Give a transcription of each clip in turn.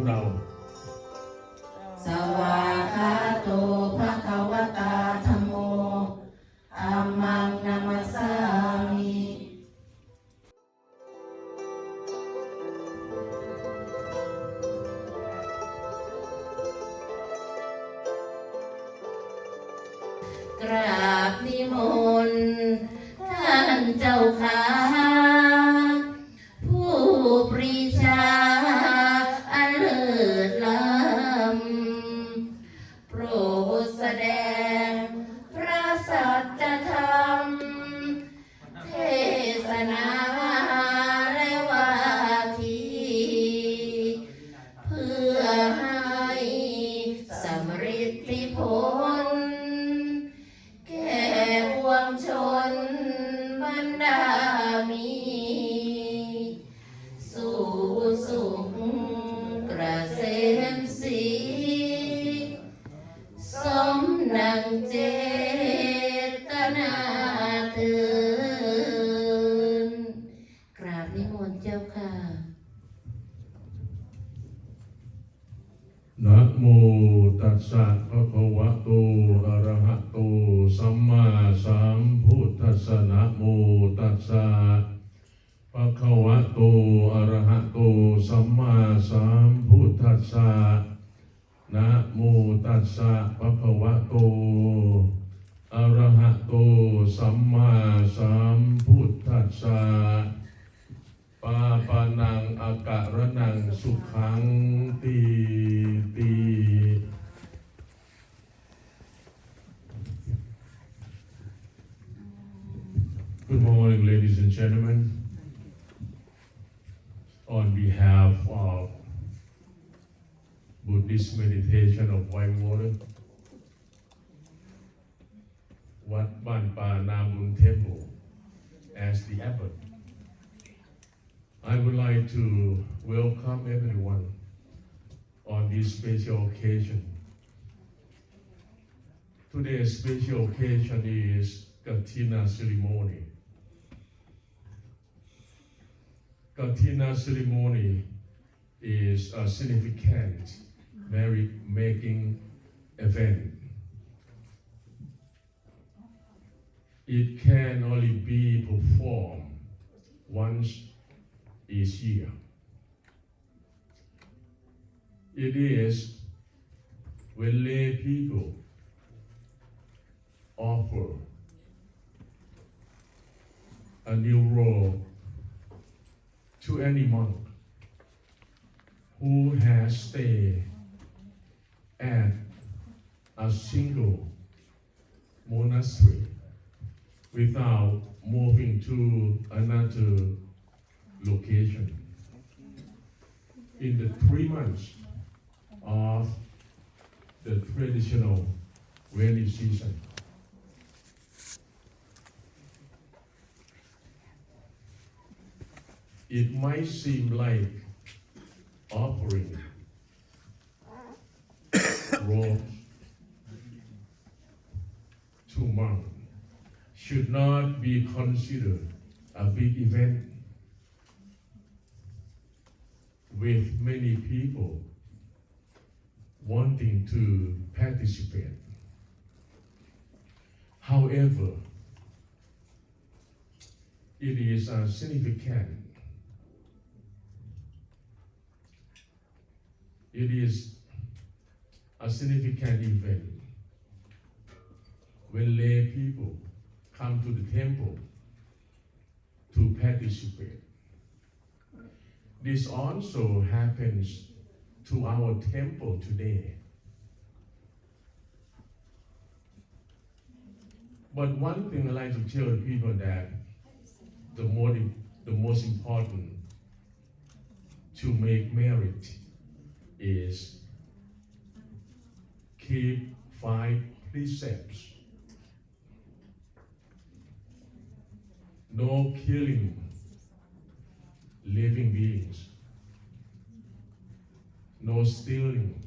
ของเรา มนั โมตัสสะภะคะวะโต อะระหะโต สัมมาสัมพุทธัสสะปาปานังอากะระนังสุขังตีตี Good morning, ladies and gentlemen. On behalf of Buddhist meditation of Whitewater, Wat Ban Pa Nam Temple, as the abbot, I would like to welcome everyone on this special occasion. Today's special occasion is Katina ceremony. Katina ceremony is significant merit making event. It can only be performed once each year. It is when lay people offer a new role to any monk who has stayed at a single monastery without moving to another location. In the three months of the traditional rainy season. It might seem like considered a big event with many people wanting to participate. However, it is a significant. It is a significant event when lay people come to the temple to participate. This also happens to our temple today. But one thing I like to tell people that the more the most important to make merit is keep five precepts. no killing living beings, no stealing,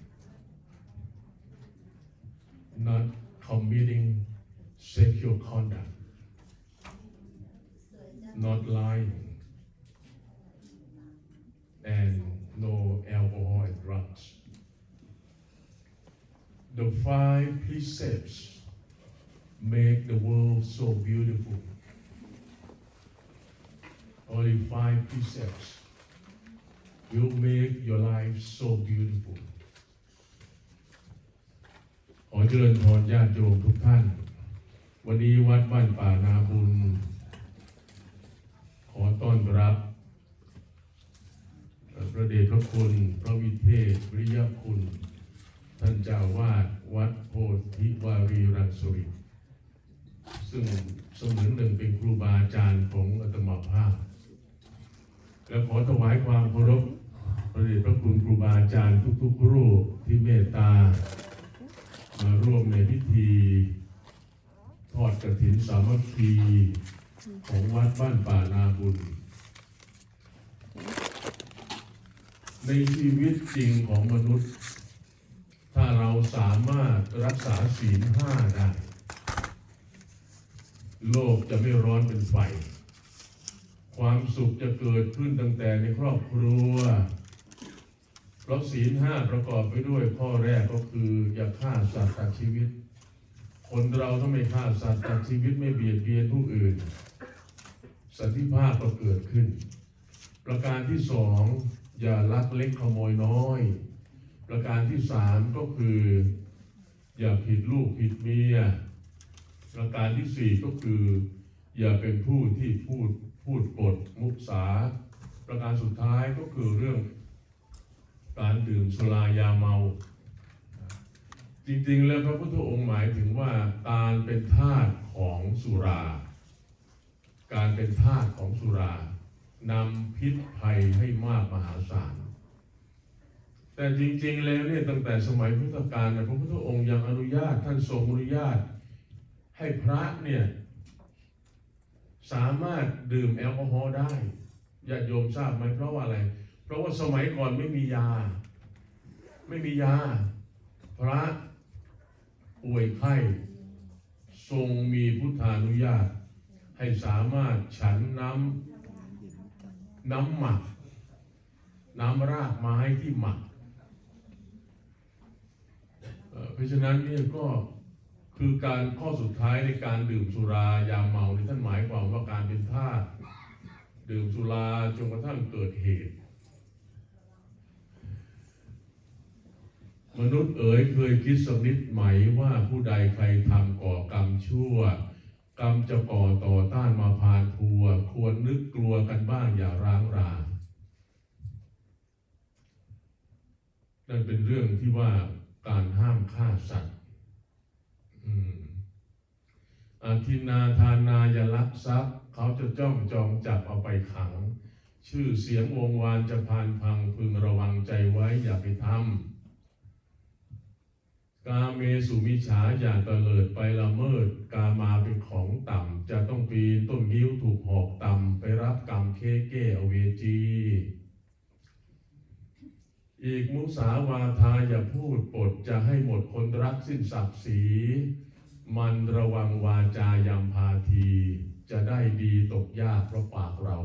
not committing sexual conduct, not lying, and no alcohol and drugs. The five precepts make the world so beautiful. Only five precepts will make your life so beautiful. ขอเจริญพรญาติโยมทุกท่าน วันนี้วัดบ้านป่านาบุญ ขอต้อนรับพระเดชพระคุณ พระวิเทศวิริยคุณ ท่านเจ้าวาดวัดโพธิวารีรังสุริซึ่งเสมือนหนึ่งเป็นครูบาอาจารย์ของอาตมาภาพ และขอถวายความเคารพพระเดชพระคุณครูบาอาจารย์ทุกๆรูปที่เมตตา มาร่วมในพิธีทอดกฐินสามัคคีของวัดบ้านป่านาบุญ ในชีวิตจริงของมนุษย์ ถ้าเราสามารถรักษาศีลห้าได้ โลกจะไม่ร้อนเป็นไฟ ความสุขจะเกิดขึ้นตั้งแต่ในครอบครัว เพราะศีลห้าประกอบไปด้วยข้อแรกก็คืออย่าฆ่าสัตว์ตัดชีวิต คนเราต้องไม่ฆ่าสัตว์ตัดชีวิตไม่เบียดเบียนผู้อื่น สันติภาพก็เกิดขึ้น ประการที่สองอย่าลักเล็กขโมยน้อย ประการที่สามก็คือ อย่าผิดลูกผิดเมีย ประการที่สี่ก็คือ อย่าเป็นผู้ที่พูด พูดปดมุสา ประการสุดท้ายก็คือเรื่อง การดื่มสุรายาเมา จริงๆ แล้วพระพุทธองค์หมายถึงว่าการเป็นทาสของสุรา การเป็นทาสของสุรานำพิษภัยให้มากมหาศาลแต่จริงๆ แล้วเนี่ยตั้งแต่สมัยพุทธกาลนี่ยพระพุทธองค์ยังอนุญาตท่านทรงอนุญาตให้พระเนี่ย สามารถดื่มแอลกอฮอล์ได้ญาติโยมทราบไหมเพราะว่าอะไร เพราะว่าสมัยก่อนไม่มียา ไม่มียา พระป่วยไข้ทรงมีพุทธานุญาต ให้สามารถฉันน้ำน้ำหมัก น้ำรากไม้ที่หมักเอ่อเพราะฉะนั้นเนี่ยก็ คือการข้อสุดท้ายในการดื่มสุรายาเมาในท่านหมายความว่าการเป็นทาสดื่มสุราจนกระทั่งเกิดเหตุ มนุษย์เอ๋ยเคยคิดสกนิดไหมว่าผู้ใดใครทำก่อกรรมชั่ว กรรมจะก่อต่อต้านมาพานทัว ควรนึกกลัวกันบ้างอย่าร้างรานั่นเป็นเรื่องที่ว่าการห้ามฆ่าสัตว์ อืมอาทินาทานายลักทรัพย์ เขาจะจ้องจองจับเอาไปขัง ชื่อเสียงวงวานจะพานพังพึงระวังใจไว้อย่าไปทำกาเมสุมิฉาอย่าเตลิดไปละเมิด กามาเป็นของต่ำ จะต้องปีนต้นนิ้วถูกหอกต่ำ ไปรับกรรมเคเก้อเวจีอีกมุสาวาทาอย่าพูดปดจะให้หมดคนรักสิ้นศักดิ์ศรี มันระวังวาจายำพาที จะได้ดีตกยากเพราะปากเรา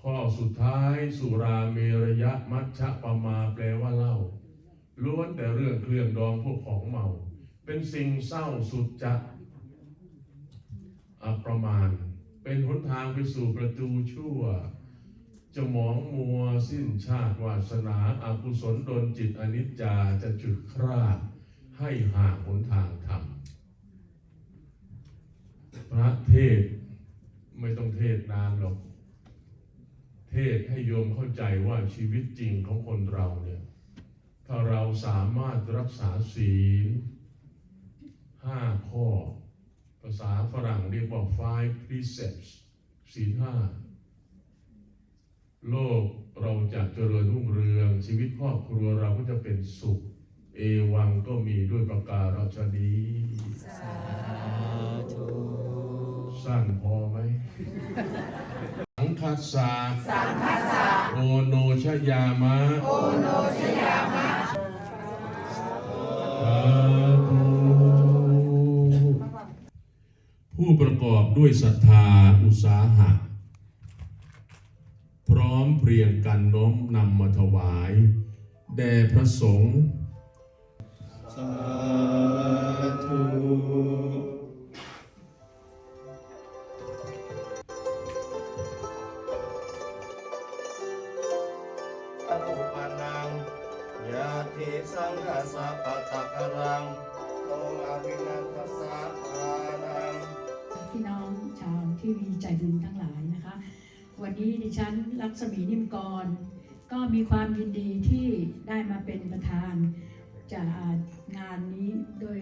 ข้อสุดท้ายสุราเมรยะมัชฌะปมาแปลว่าเหล้าล้วนแต่เรื่องเครื่องดองพวกของเมา เป็นสิ่งเศร้าสุดจะอัประมาณ เป็นหนทางไปสู่ประตูชั่วจะมองมัวสิ้นชาติวาสนาอากุศลดนจิตอนิจจาจะจุดคราด ให้ห่างหนทางธรรมพระเทศไม่ต้องเทศนานหรอก เทศให้โยมเข้าใจว่าชีวิตจริงของคนเราเนี่ย ถ้าเราสามารถรักษาศีลห้าข้อ ภาษาฝรั่งเรียกว่า five precepts ศีลห้าโลกเราจะเจริญรุ่งเรือง ชีวิตครอบครัวเราก็จะเป็นสุข เอวังก็มีด้วยประการราชนีสั้นพอไหม สังคัสสะสังฆาสะโอโนชยามะ โอโนชยามะสาธุผู้ประกอบด้วยศรัทธาอุตสาหะ พร้อมเพรียงกันน้อมนำมาถวาย แด่พระสงฆ์ สาธุอุปนังยาติสังฆสะปะตะกรังโตอาวินัสสะอานังพี่น้องชาวที่มีใจบุญทั้งหลายนะคะ วันนี้ดิฉันลักษมีนิ่มกร ก็มีความยินดีที่ได้มาเป็นประธาน จากงานนี้โดย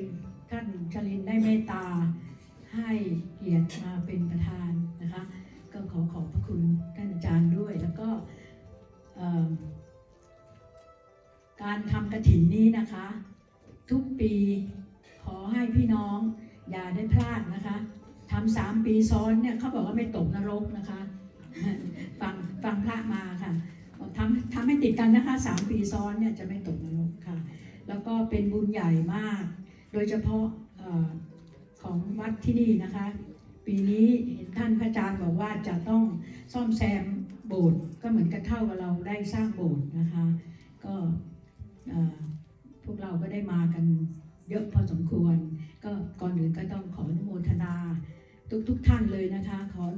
ท่านชลินได้เมตตา ให้เกียรติมาเป็นประธานนะคะ ก็ขอขอบพระคุณท่านอาจารย์ด้วย แล้วก็การทำกระถินนี้นะคะ ทุกปีขอให้พี่น้องอย่าได้พลาดนะคะทำสามปีซ้อนเนี่ยเขาบอกว่าไม่ตกนรกนะคะ ฟังฟังพระมาค่ะทำทำให้ติดกันนะคะสามปีซ้อนเนี่ยจะไม่ตกน ก็เป็นบุญใหญ่มาก โดยเฉพาะออของวัดที่นี่นะคะ ปีนี้เห็นท่านพระอาจารย์บอกว่าจะต้องซ่อมแซมโบสถ์ก็เหมือนกับเท่ากับเราได้สร้างโบสถ์นะคะ ก็พวกเราก็ได้มากันเยอะพอสมควร ก็ก่อนอื่นก็ต้องขออนุโมทนาทุกทุกท่านเลยนะคะ ขออ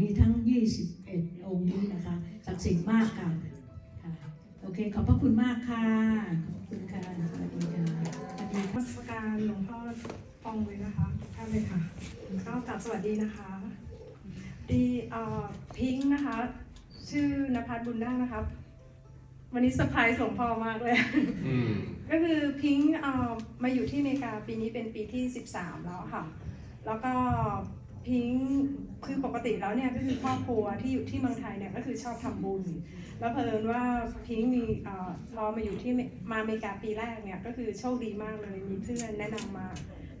นี้ทั้ง 21 องค์นี้นะคะศักดิ์สิทธิ์มากค่ะค่ะ โอเค ขอบพระคุณมากค่ะ ขอบคุณค่ะสวัสดีค่ะสวัสดีนมัสการหลวงพ่อฟองเลยนะคะท่านเลยค่ะก็กลับสวัสดีนะคะ ดีเอ่อพิงค์นะคะ ชื่อนภัสบุญได้นะคะวันนี้เซอร์ไพรส์หลวงพ่อมากเลย อืม ก็คือพิงค์เอ่อมาอยู่ที่อเมริกาปีนี้เป็นปีที่ 13 แล้วค่ะ แล้วก็ พิงคือปกติแล้วเนี่ยก็คือครอบครัวที่อยู่ที่เมืองไทยเนี่ยก็คือชอบทำบุญ แล้วเผอิญว่าพิงมีเอ่อพอมาอยู่ที่มาอเมริกาปีแรกเนี่ยก็คือโชคดีมากเลยมีเพื่อนแนะนำมา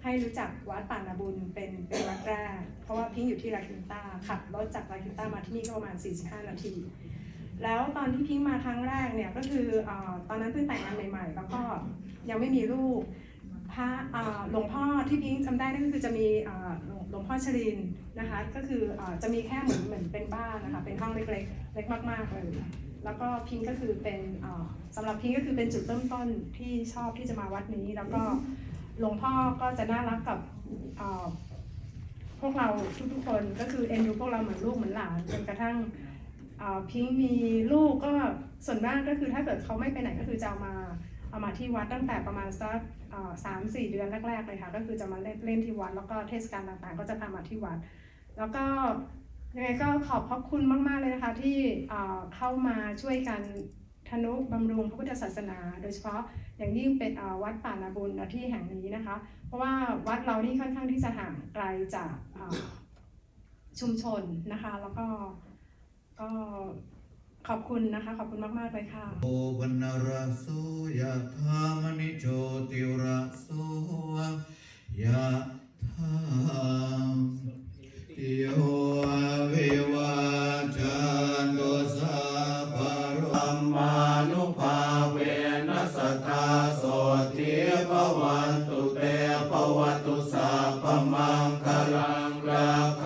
ให้รู้จักวัดป่านาบุญเป็นเป็นวัดแรกเพราะว่าพิงอยู่ที่ลาคินต้าขับรถจากลาคินต้ามาที่นี่ก็ประมาณ 45 นาที แล้วตอนที่พิงมาครั้งแรกเนี่ยก็คือเออตอนนั้นเพิ่งแต่งงานใหม่ ๆ แล้วก็ยังไม่มีลูก พระหลวงพ่อที่พิงค์จำได้นั่นก็คือจะมีหลวงพ่อชรินนะคะ ก็คืออจะมีแค่เหมือนเหมือนเป็นบ้านนะคะ เป็นห้องเล็กๆเล็กมากๆเลยแล้วก็พิงก็คือเป็นเอ่อสำหรับพิงก็คือเป็นจุดเริ่มต้นที่ชอบที่จะมาวัดนี้ แล้วก็หลวงพ่อก็จะน่ารักกับพวกเราทุกๆคนก็คือเอ็นดูพวกเราเหมือนลูกเหมือนหลานจนกระทั่งพิงมีลูกก็ส่วนมากก็คือถ้าเกิดเขาไม่ไปไหนก็คือจะมา เอามาที่วัดตั้งแต่ประมาณสักสามสี่เดือนแรกๆเลยค่ะ ก็คือจะมาเล่นเล่นที่วัด แล้วก็เทศกาลต่างๆ ก็จะพามาที่วัด แล้วก็ยังไงก็ขอบพระคุณมากๆเลยนะคะที่เอ่อเข้ามาช่วยกันทนุบำรุงพระพุทธศาสนา โดยเฉพาะอย่างยิ่งเป็นวัดป่านาบุญที่แห่งนี้นะคะ เพราะว่าวัดเรานี่ค่อนข้างที่จะห่างไกลจากชุมชนนะคะ แล้วก็ก็ ขอบคุณนะคะ ขอบคุณมาก ๆ เลยค่ะ โอวันนราสุยะธามณิโชติระโสยะธามติโยวิวาจันโตสัพพรธัมมานุภาเวนัสทธาโสทิภวันตุเตภวตุสัพพมังคลังรักขั